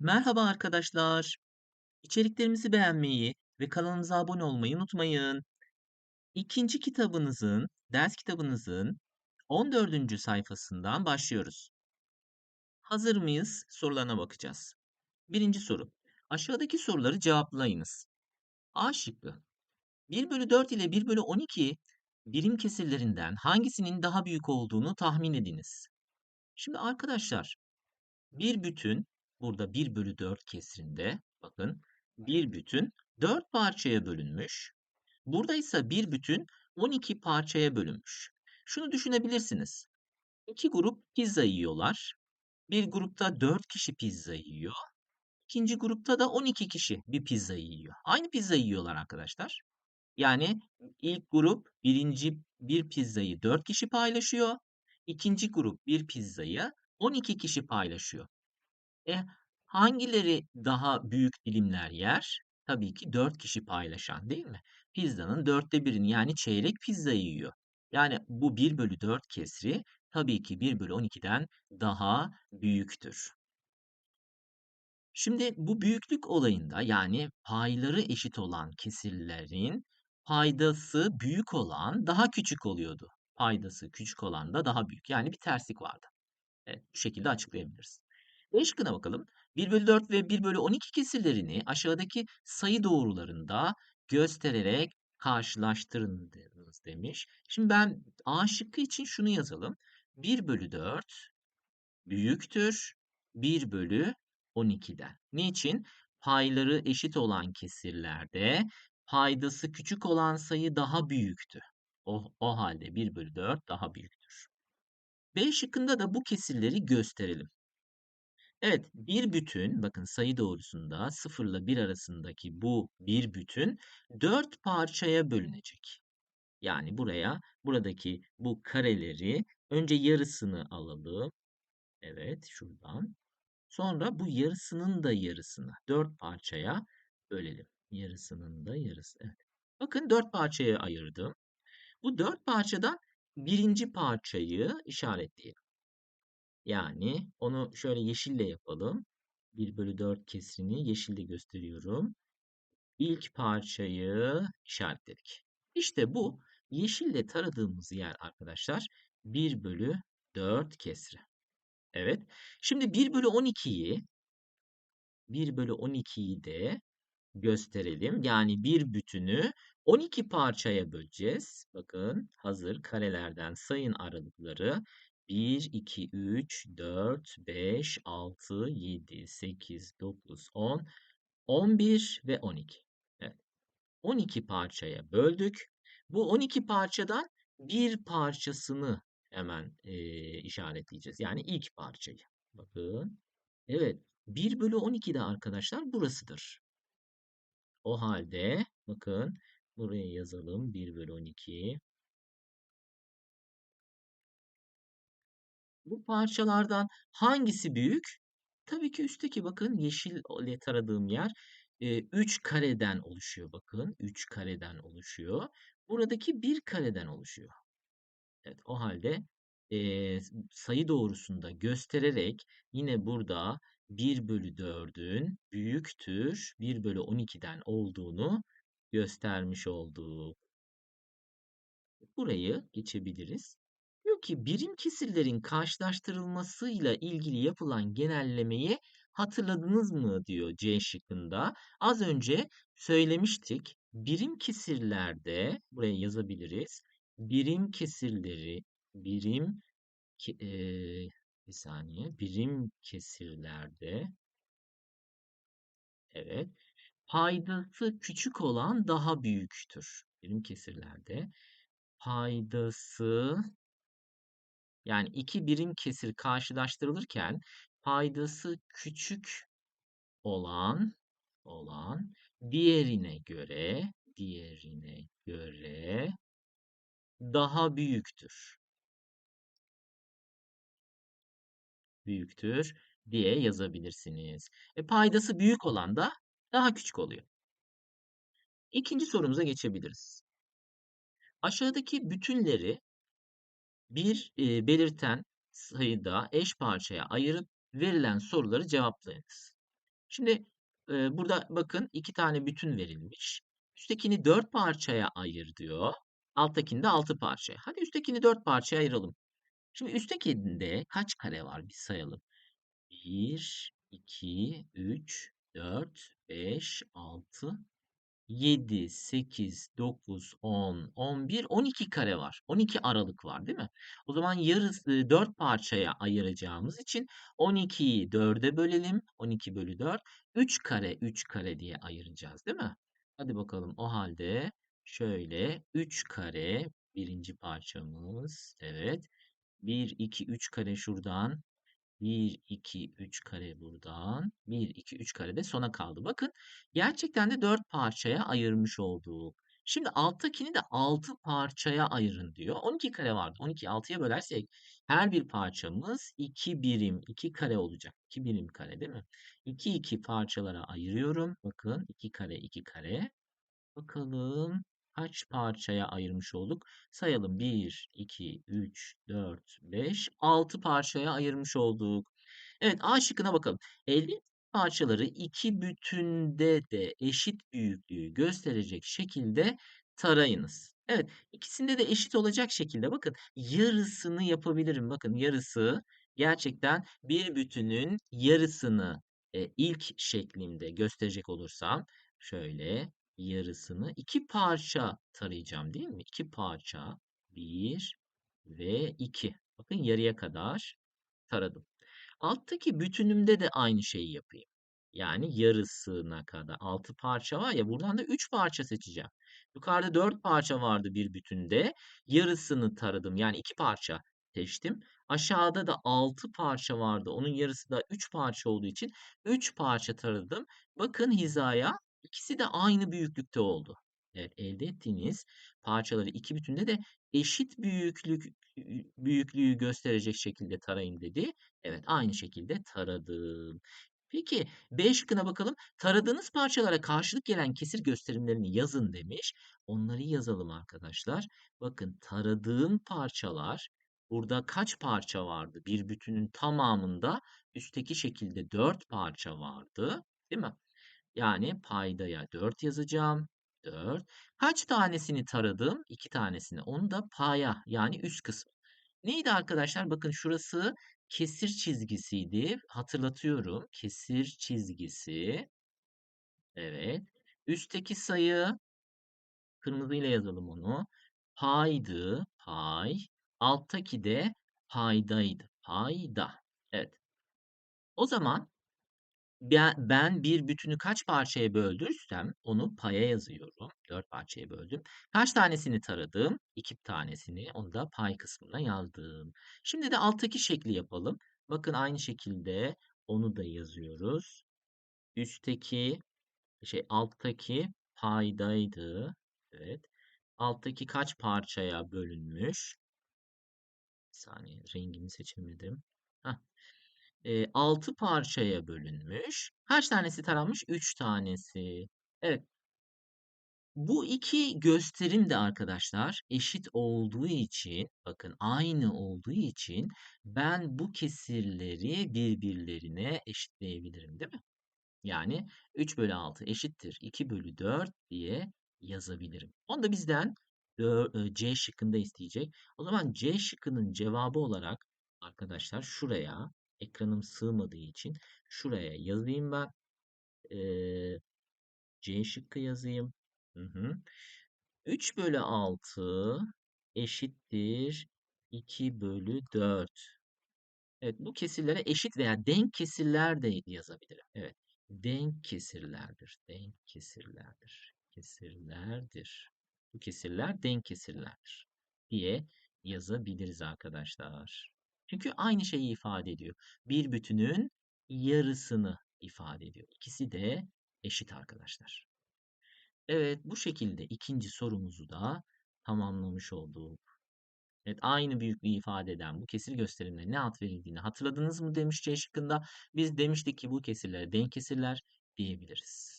Merhaba arkadaşlar. İçeriklerimizi beğenmeyi ve kanalımıza abone olmayı unutmayın. İkinci kitabınızın, ders kitabınızın 14. sayfasından başlıyoruz. Hazır mıyız? Sorularına bakacağız. Birinci soru. Aşağıdaki soruları cevaplayınız. A şıkkı. 1 bölü 4 ile 1 bölü 12 birim kesirlerinden hangisinin daha büyük olduğunu tahmin ediniz. Şimdi arkadaşlar bir bütün burada 1 bölü 4 kesrinde bakın bir bütün 4 parçaya bölünmüş. Burada ise bir bütün 12 parçaya bölünmüş. Şunu düşünebilirsiniz. İki grup pizza yiyorlar. Bir grupta 4 kişi pizza yiyor. İkinci grupta da 12 kişi bir pizza yiyor. Aynı pizza yiyorlar arkadaşlar. Yani ilk grup birinci bir pizzayı 4 kişi paylaşıyor. İkinci grup bir pizzayı 12 kişi paylaşıyor. E, hangileri daha büyük dilimler yer? Tabii ki 4 kişi paylaşan değil mi? Pizzanın dörtte birini yani çeyrek pizza yiyor. Yani bu 1 bölü 4 kesri tabii ki 1 bölü 12'den daha büyüktür. Şimdi bu büyüklük olayında yani payları eşit olan kesirlerin paydası büyük olan daha küçük oluyordu. Paydası küçük olan da daha büyük. Yani bir terslik vardı. Evet, bu şekilde açıklayabiliriz. B şıkkına bakalım. 1 bölü 4 ve 1 bölü 12 kesirlerini aşağıdaki sayı doğrularında göstererek karşılaştırınız demiş. Şimdi ben A şıkkı için şunu yazalım. 1 bölü 4 büyüktür 1 bölü 12'den. Niçin? Payları eşit olan kesirlerde paydası küçük olan sayı daha büyüktü. O, o halde 1 bölü 4 daha büyüktür. B şıkkında da bu kesirleri gösterelim. Evet, bir bütün, bakın sayı doğrusunda 0 ile 1 arasındaki bu bir bütün 4 parçaya bölünecek. Yani buraya, buradaki bu kareleri önce yarısını alalım. Evet, şuradan. Sonra bu yarısının da yarısını 4 parçaya bölelim. Yarısının da yarısı. Evet. Bakın 4 parçaya ayırdım. Bu 4 parçadan birinci parçayı işaretleyelim. Yani onu şöyle yeşille yapalım. 1 bölü 4 kesrini yeşille gösteriyorum. İlk parçayı işaretledik. İşte bu yeşille taradığımız yer arkadaşlar 1 bölü 4 kesri. Evet. Şimdi 1 bölü 12'yi 1 bölü 12'yi de gösterelim. Yani bir bütünü 12 parçaya böleceğiz. Bakın hazır karelerden sayın aralıkları 1, 2, 3, 4, 5, 6, 7, 8, 9, 10, 11 ve 12. Evet. 12 parçaya böldük. Bu 12 parçadan bir parçasını hemen e, işaretleyeceğiz. Yani ilk parçayı. Bakın. Evet. 1 bölü 12 de arkadaşlar burasıdır. O halde bakın buraya yazalım 1 bölü 12. Bu parçalardan hangisi büyük? Tabii ki üstteki bakın yeşil ile taradığım yer 3 kareden oluşuyor bakın. 3 kareden oluşuyor. Buradaki 1 kareden oluşuyor. Evet o halde e, sayı doğrusunda göstererek yine burada 1 bölü 4'ün büyüktür 1 bölü 12'den olduğunu göstermiş olduk. Burayı geçebiliriz. Ki birim kesirlerin karşılaştırılmasıyla ilgili yapılan genellemeyi hatırladınız mı diyor C şıkkında. Az önce söylemiştik. Birim kesirlerde buraya yazabiliriz. Birim kesirleri birim e, bir saniye birim kesirlerde evet paydası küçük olan daha büyüktür. Birim kesirlerde paydası yani iki birim kesir karşılaştırılırken paydası küçük olan olan diğerine göre diğerine göre daha büyüktür. Büyüktür diye yazabilirsiniz. E, paydası büyük olan da daha küçük oluyor. İkinci sorumuza geçebiliriz. Aşağıdaki bütünleri bir e, belirten sayıda eş parçaya ayırıp verilen soruları cevaplayınız. Şimdi e, burada bakın iki tane bütün verilmiş. Üsttekini dört parçaya ayır diyor. Alttakini de altı parçaya. Hadi üsttekini dört parçaya ayıralım. Şimdi üsttekinde kaç kare var bir sayalım. 1, 2, 3, 4, 5, 6, 7, 8, 9, 10, 11, 12 kare var. 12 aralık var değil mi? O zaman yarısı 4 parçaya ayıracağımız için 12'yi 4'e bölelim. 12 bölü 4. 3 kare 3 kare diye ayıracağız değil mi? Hadi bakalım o halde şöyle 3 kare birinci parçamız. Evet. 1, 2, 3 kare şuradan. 1, 2, 3 kare buradan. 1, 2, 3 kare de sona kaldı. Bakın gerçekten de 4 parçaya ayırmış olduk. Şimdi alttakini de 6 parçaya ayırın diyor. 12 kare vardı. 12'yi 6'ya bölersek her bir parçamız 2 birim, 2 kare olacak. 2 birim kare değil mi? 2, 2 parçalara ayırıyorum. Bakın 2 kare, 2 kare. Bakalım kaç parçaya ayırmış olduk? Sayalım. 1, 2, 3, 4, 5, 6 parçaya ayırmış olduk. Evet A şıkkına bakalım. Elde parçaları iki bütünde de eşit büyüklüğü gösterecek şekilde tarayınız. Evet ikisinde de eşit olacak şekilde bakın yarısını yapabilirim. Bakın yarısı gerçekten bir bütünün yarısını e, ilk şeklinde gösterecek olursam şöyle yarısını iki parça tarayacağım değil mi? İki parça. Bir ve iki. Bakın yarıya kadar taradım. Alttaki bütünümde de aynı şeyi yapayım. Yani yarısına kadar. Altı parça var ya buradan da üç parça seçeceğim. Yukarıda dört parça vardı bir bütünde. Yarısını taradım. Yani iki parça seçtim. Aşağıda da altı parça vardı. Onun yarısı da üç parça olduğu için üç parça taradım. Bakın hizaya İkisi de aynı büyüklükte oldu. Evet, elde ettiğiniz parçaları iki bütünde de eşit büyüklük büyüklüğü gösterecek şekilde tarayın dedi. Evet, aynı şekilde taradım. Peki B şıkkına bakalım. Taradığınız parçalara karşılık gelen kesir gösterimlerini yazın demiş. Onları yazalım arkadaşlar. Bakın taradığım parçalar burada kaç parça vardı? Bir bütünün tamamında üstteki şekilde dört parça vardı. Değil mi? Yani paydaya 4 yazacağım. 4. Kaç tanesini taradım? 2 tanesini. Onu da paya yani üst kısmı. Neydi arkadaşlar? Bakın şurası kesir çizgisiydi. Hatırlatıyorum. Kesir çizgisi. Evet. Üstteki sayı kırmızıyla yazalım onu. Paydı. Pay. Alttaki de paydaydı. Payda. Evet. O zaman ben, bir bütünü kaç parçaya böldürsem onu paya yazıyorum. Dört parçaya böldüm. Kaç tanesini taradım? İki tanesini. Onu da pay kısmına yazdım. Şimdi de alttaki şekli yapalım. Bakın aynı şekilde onu da yazıyoruz. Üstteki şey alttaki paydaydı. Evet. Alttaki kaç parçaya bölünmüş? Bir saniye rengini seçemedim. Heh e, 6 parçaya bölünmüş. Kaç tanesi taranmış? 3 tanesi. Evet. Bu iki gösterim de arkadaşlar eşit olduğu için, bakın aynı olduğu için ben bu kesirleri birbirlerine eşitleyebilirim değil mi? Yani 3 bölü 6 eşittir 2 bölü 4 diye yazabilirim. Onu da bizden C şıkkında isteyecek. O zaman C şıkkının cevabı olarak arkadaşlar şuraya ekranım sığmadığı için şuraya yazayım ben. Ee, C şıkkı yazayım. Hı hı. 3 bölü 6 eşittir 2 bölü 4. Evet bu kesirlere eşit veya denk kesirler de yazabilirim. Evet denk kesirlerdir. Denk kesirlerdir. Kesirlerdir. Bu kesirler denk kesirlerdir diye yazabiliriz arkadaşlar. Çünkü aynı şeyi ifade ediyor. Bir bütünün yarısını ifade ediyor. İkisi de eşit arkadaşlar. Evet bu şekilde ikinci sorumuzu da tamamlamış olduk. Evet aynı büyüklüğü ifade eden bu kesir gösterimine ne ad verildiğini hatırladınız mı demiş C şıkkında. Biz demiştik ki bu kesirlere denk kesirler diyebiliriz.